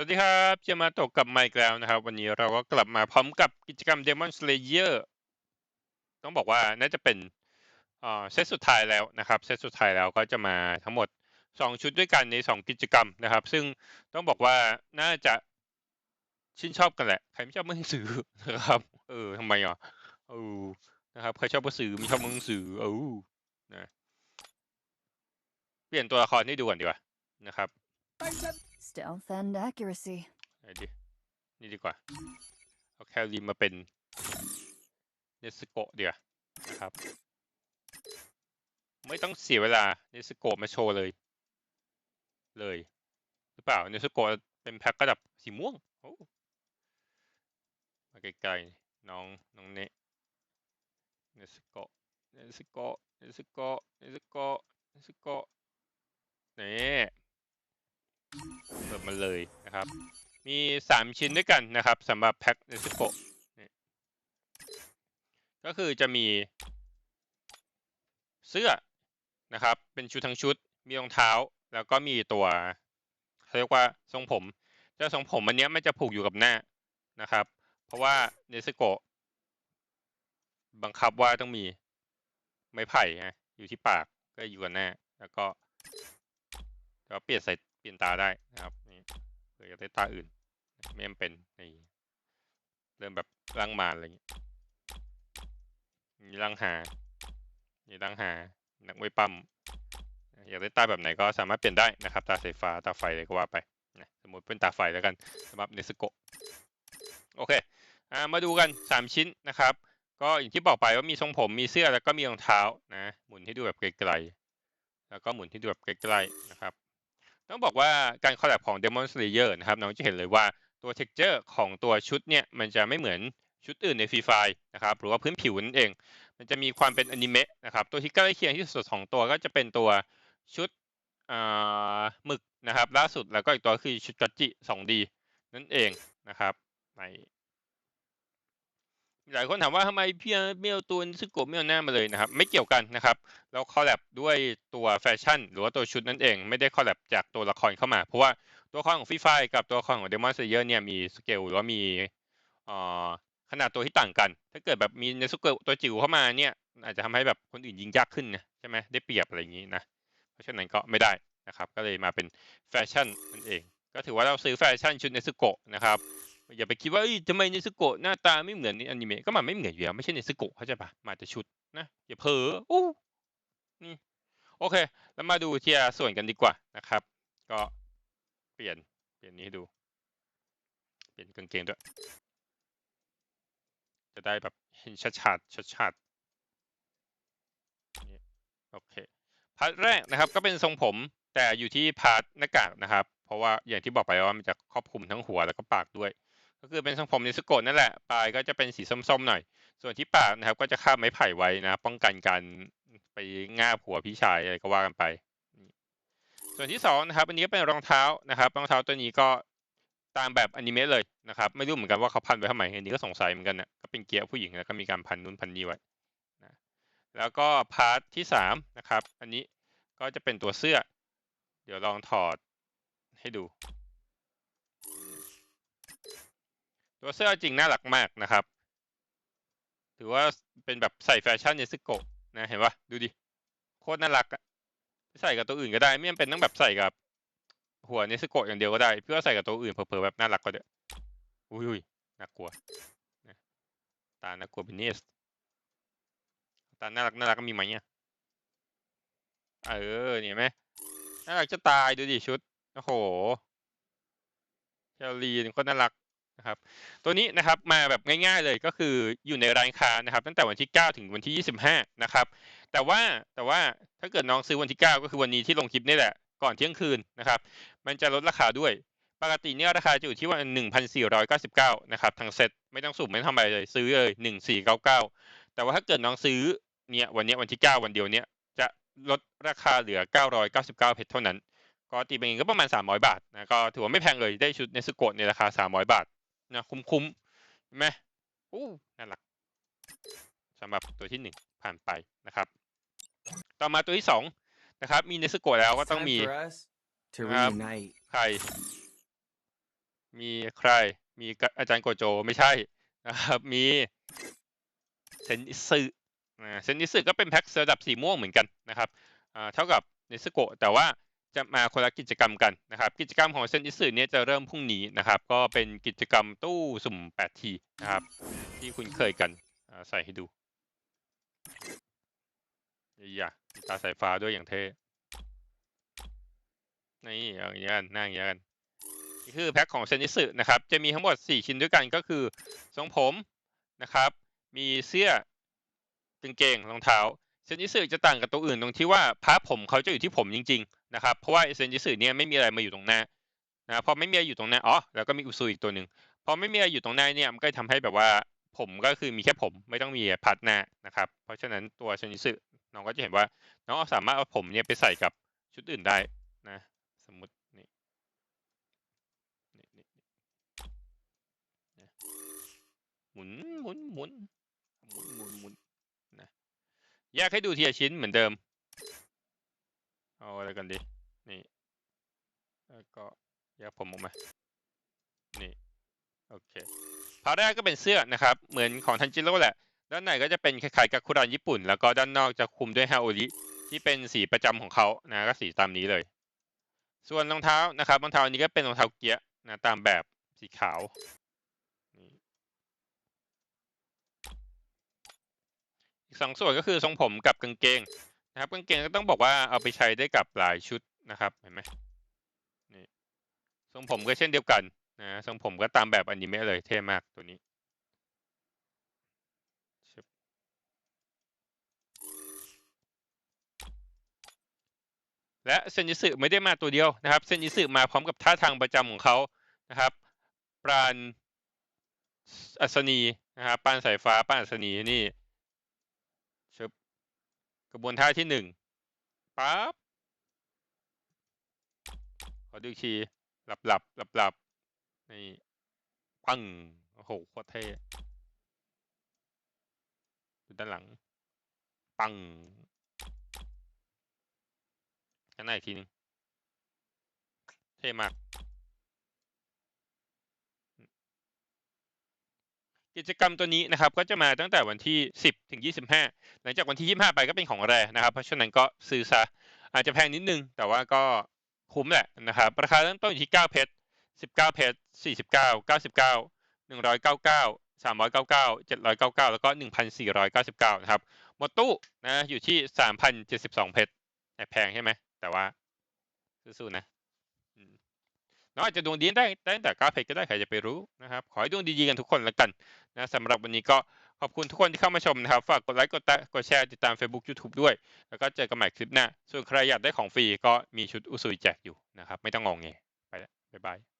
วัสดีครับเจมาตะกลับมาอีกแล้วนะครับ วันนี้เราก็กลับมาพร้อมกับกิจกรรม Demon Slayer ต้องบอกว่าน่าจะเป็นเซตสุดท้ายแล้วนะครับเซตสุดท้ายแล้วก็จะมาทั้งหมด 2 ชุดด้วยกันใน 2 กิจกรรมนะครับ ซึ่งต้องบอกว่าน่าจะชื่นชอบกันแหละ ใครไม่ชอบมือหนังสือนะครับเออทำไมอะเออนะครับใครชอบมือสือไม่ชอบมือหนังสือเออนะเปลี่ยนตัวละครให้ดูก่อนดีกว่านะครับ Stealth and accuracy. ไหนดินี่ดีกว่า เอาแคลรีมาเป็นเนสโกะเดียวานะครับ ไม่ต้องเสียเวลาเนสโกะมาโชว์เลย เลย หรือเปล่าเนสโกะเป็นแพ็คกระดับสีม่วงมาไกลๆน้องน้องเนเนสโกะเนสโกะเนสโกะเนสโกะเนสโกะนี่ มาเลยนะครับ มีสามชิ้นด้วยกันนะครับสำหรับแพ็คเนสโกะนี่ก็คือจะมีเสื้อนะครับ เป็นชุดทั้งชุด มีรองเท้า แล้วก็มีตัวเขาเรียกว่าทรงผมเจ้าทรงผมอันนี้ยมันจะผูกอยู่กับหน้านะครับ เพราะว่าเนสโกบังคับว่าต้องมีไม้ไผ่นะอยู่ที่ปากก็อยู่กับหน้า แล้วก็แล้วเปลี่ยนใส่เปลี่ยนตาได้นะครับ เออยากได้ตาอื่น ไม่จำเป็นนี่เริ่มแบบร่างมารอะไรอย่างงี้ยนี่ร่างหานี่ร่างหา นักมวยปั้มอยากได้ตาแบบไหนก็สามารถเปลี่ยนได้นะครับ ตาสีฟ้า ตาไฟอะไรก็ว่าไปนะสมมติเป็นตาไฟแล้วกันสำหรับเนสโกโอเคอ่ามาดูกัน 3 ชิ้นนะครับ ก็อย่างที่บอกไปว่ามีทรงผมมีเสื้อแล้วก็มีรองเท้านะหมุนให้ดูแบบไกลๆแล้วก็หมุนให้ดูแบบใกล้ๆนะครับ ต้องบอกว่าการคอลแลบของ Demon Slayer นะครับน้องจะเห็นเลยว่าตัวเท็กเจอร์ของตัวชุดเนี่ยมันจะไม่เหมือนชุดอื่นในฟรีไฟนะครับหรือว่าพื้นผิวนั่นเอง มันจะมีความเป็นอนิเมะนะครับตัวที่ใกล้เคียงที่สุดของตัวก็จะเป็นตัวชุดอ่าหมึกนะครับล่าสุดแล้วก็อีกตัวคือชุดกัจจิ 2D นั่นเองนะครับใน หลายคนถามว่าทำไมพี่ไม่เอาตัวซึโกะไม่เอาหน้ามาเลยนะครับ ไม่เกี่ยวกันนะครับ เราคอลแลบด้วยตัวแฟชั่น หรือว่าตัวชุดนั่นเอง ไม่ได้คอลแลบจากตัวละครเข้ามา เพราะว่าตัวละครของฟรีไฟกับตัวละครของเดมอนเซเยอร์เนี่ยมีสเกลหรือว่ามีอ่อขนาดตัวที่ต่างกัน ถ้าเกิดแบบมีเนสุเกะตัวจิ๋วเข้ามาเนี่ย อาจจะทำให้แบบคนอื่นยิงยากขึ้นนะใช่ไหมได้เปรียบอะไรอย่างนี้นะ เพราะฉะนั้นก็ไม่ได้นะครับ ก็เลยมาเป็นแฟชั่นนั่นเอง ก็ถือว่าเราซื้อแฟชั่นชุดเนสุโกะนะครับ อย่าไปคิดว่าทำไมเนสุโกะหน้าตาไม่เหมือนในอนิเมะก็มันไม่เหมือนอยู่แล้วไม่ใช่เนสุโกะเข้าใจปะมาแต่ชุดนะอย่าเพ้ออู้นี่โอเค แล้วมาดูเทีละส่วนกันดีกว่านะครับ ก็เปลี่ยนเปลี่ยนนี้ให้ดู เปลี่ยนกางเกงด้วยจะได้แบบเห็นชัดชัดชัดชัดๆนี่โอเคพาร์ทแรกนะครับก็เป็นทรงผมแต่อยู่ที่พาร์ทหน้ากากนะครับ เพราะว่าอย่างที่บอกไปว่ามันจะครอบคลุมทั้งหัวแล้วก็ปากด้วย ก็คือเป็นทรงผมในสโกะนั่นแหละปลายก็จะเป็นสีส้มๆหน่อย ส่วนที่ปากนะครับ ก็จะคาบไม้ไผ่ไว้นะ ป้องกันการไปง่าหัวพี่ชายอะไรก็ว่ากันไป ส่วนที่สองนะครับ อันนี้ก็เป็นรองเท้านะครับรองเท้าตัวนี้ก็ตามแบบอนิเมะเลยนะครับ ไม่รู้เหมือนกันว่าเขาพันไว้ทำไมอันนี้ก็สงสัยเหมือนกันนะก็เป็นเกียร์ผู้หญิงแล้วก็มีการพันนู้นพันนี้ไว้นะแล้วก็พาร์ทที่สามนะครับ อันนี้ก็จะเป็นตัวเสื้อ เดี๋ยวลองถอดให้ดู ตัวเสื้อจริงน่ารักมากนะครับ ถือว่าเป็นแบบใส่แฟชั่นเนสโกะนะเห็นปะดูดิโคตรน่ารักอะใส่กับตัวอื่นก็ได้ ไม่จำเป็นต้องแบบใส่กับ หัวเนสโกะอย่างเดียวก็ได้ เพื่อใส่กับตัวอื่นเผลอๆแบบน่ารักก็ได้อุ้ยอุ้ยน่ากลัวนะตาน่ากลัวเป็นเนสตาน่ารักน่ารักก็มีไหมเนี่ยเออเนี่ยเห็นไหมน่ารักจะตายดูดิชุดโอ้โหเชลลีนโคตรน่ารัก นะครับ ตัวนี้นะครับมาแบบง่ายๆเลยก็คืออยู่ในร้านค้านะครับ ตั้งแต่วันที่ 9 ถึงวันที่ 25 นะครับ แต่ว่าแต่ว่าถ้าเกิดน้องซื้อวันที่ 9 ก็คือวันนี้ที่ลงคลิปนี่แหละก่อนเที่ยงคืนนะครับ มันจะลดราคาด้วยปกติเนี่ยราคาจะอยู่ที่วัน1,499 นะครับทั้งเซ็ตไม่ต้องสุ่มไม่ต้องทำอะไรเลย ซื้อเลย 1499 แต่ว่าถ้าเกิดน้องซื้อเนี่ยวันนี้วันที่ 9 วันเดียวเนี่ยจะลดราคาเหลือ 999 เพชรเท่านั้น ก็ตีเป็นเงินก็ประมาณ 300 บาทนะก็ถือว่าไม่แพงเลยได้ชุดเนสโกะในราคา 300 บาท นะคุ้มๆเห็นไหมอู้น่ารักสำหรับตัวที่หนึ่งผ่านไปนะครับ ต่อมาตัวที่สองนะครับ มีเนสโกะแล้วก็ต้องมี Time for us to Um, reunite. ใคร มีใคร มีกะอาจารย์โกโจไม่ใช่นะครับ มีเซนอิสึอ่าเซนอิสึก็เป็นแพ็คระดับสีม่วงเหมือนกันนะครับอ่าเท่ากับเนสโกะแต่ว่า จะมาคนละกิจกรรมกันนะครับ กิจกรรมของเซนอิสึเนี่ยจะเริ่มพรุ่งนี้นะครับ ก็เป็นกิจกรรมตู้สุ่ม 8 ทีนะครับ ที่คุณเคยกันอ่าใส่ให้ดูอย่าตาสายฟ้าด้วยอย่างเท่นี่เอาอย่างนี้กันนั่งอย่างนี้กันนี่คือแพ็คของเซนิสึนะครับ จะมีทั้งหมด 4 ชิ้นด้วยกันก็คือทรงผมนะครับ มีเสื้อกางเกงรองเท้าเซนิสึจะต่างกับตัวอื่นตรงที่ว่าพาผมเขาจะอยู่ที่ผมจริง ๆ นะครับเพราะว่าเซนจิสึเนี่ยไม่มีอะไรมาอยู่ตรงหน้านะพอไม่มีอะไรอยู่ตรงหน้าอ๋อแล้วก็มีอุซุอีกตัวหนึ่งพอไม่มีอะไรอยู่ตรงหน้าเนี่ยมันก็ทำให้แบบว่าผมก็คือมีแค่ผมไม่ต้องมีพาร์ทหน้านะครับ เพราะฉะนั้นตัวเซนจิสึน้องก็จะเห็นว่าน้องสามารถเอาผมเนี่ยไปใส่กับชุดอื่นได้นะสมมตินี่นี่นะหมุนหมุนหมุนหมุนหมุนหมุนนะแยกให้ดูทีละชิ้นเหมือนเดิม เอาอะไรกันดี นี่ แล้วก็แยกผมออกมา นี่ โอเคพาร์ทแรกก็เป็นเสื้อนะครับ เหมือนของทันจิโร่แหละ ด้านในก็จะเป็นคล้ายๆกับคุรานญี่ปุ่น แล้วก็ด้านนอกจะคลุมด้วยฮาโอริที่เป็นสีประจำของเขานะก็สีตามนี้เลย ส่วนรองเท้านะครับรองเท้านี้ก็เป็นรองเท้าเกียร์นะตามแบบสีขาวอีกสองส่วนก็คือทรงผมกับกางเกง นะครับกางเกงก็ต้องบอกว่าเอาไปใช้ได้กับหลายชุดนะครับเห็นไหมนี่ทรงผมก็เช่นเดียวกันนะทรงผมก็ตามแบบอนิเมะเลยเท่มากตัวนี้และเซนยิสึไม่ได้มาตัวเดียวนะครับเซนยิสึมาพร้อมกับท่าทางประจำของเขานะครับ ปราณอัศนีนะครับปานสายฟ้าปานอัศนีนี่ กระบวนท่าที่หนึ่งปั๊บขอดูอีหลับหลับหลับหลับนี่ปังโอ้โหโคตรเท่ดูด้านหลัง ปังข้างหน้าอีกทีหนึงเท่มาก กิจกรรมตัวนี้นะครับก็จะมาตั้งแต่วันที่ 10 ถึง 25 หลังจากวันที่ 25 ไปก็เป็นของแรนะครับ เพราะฉะนั้นก็ซื้อซะอาจจะแพงนิดนึง แต่ว่าก็คุ้มแหละนะครับราคาเริ่มต้นอยู่ที่ 9 เพชร 19 เพชร 49 99 199 399 799 แล้วก็ 1,499 นะครับ หมดตู้นะอยู่ที่ 3,072 เพชรแอบแพงใช่ไหม แต่ว่าสู้ๆนะ น้องอาจจะดวงดีได้ได้ตั้งแต่9เพชรก็ได้ใครจะไปรู้นะครับ ขอให้ดวงดีๆกันทุกคนแล้วกันนะสำหรับวันนี้ก็ขอบคุณทุกคนที่เข้ามาชมนะครับ ฝากกดไลค์กดตะกดแชร์ติดตาม Facebook YouTube ด้วย แล้วก็เจอกันใหม่คลิปหน้า ส่วนใครอยากได้ของฟรีก็มีชุดอุซุยแจกอยู่นะครับ ไม่ต้องงงเงไปแล้วบ๊ายบาย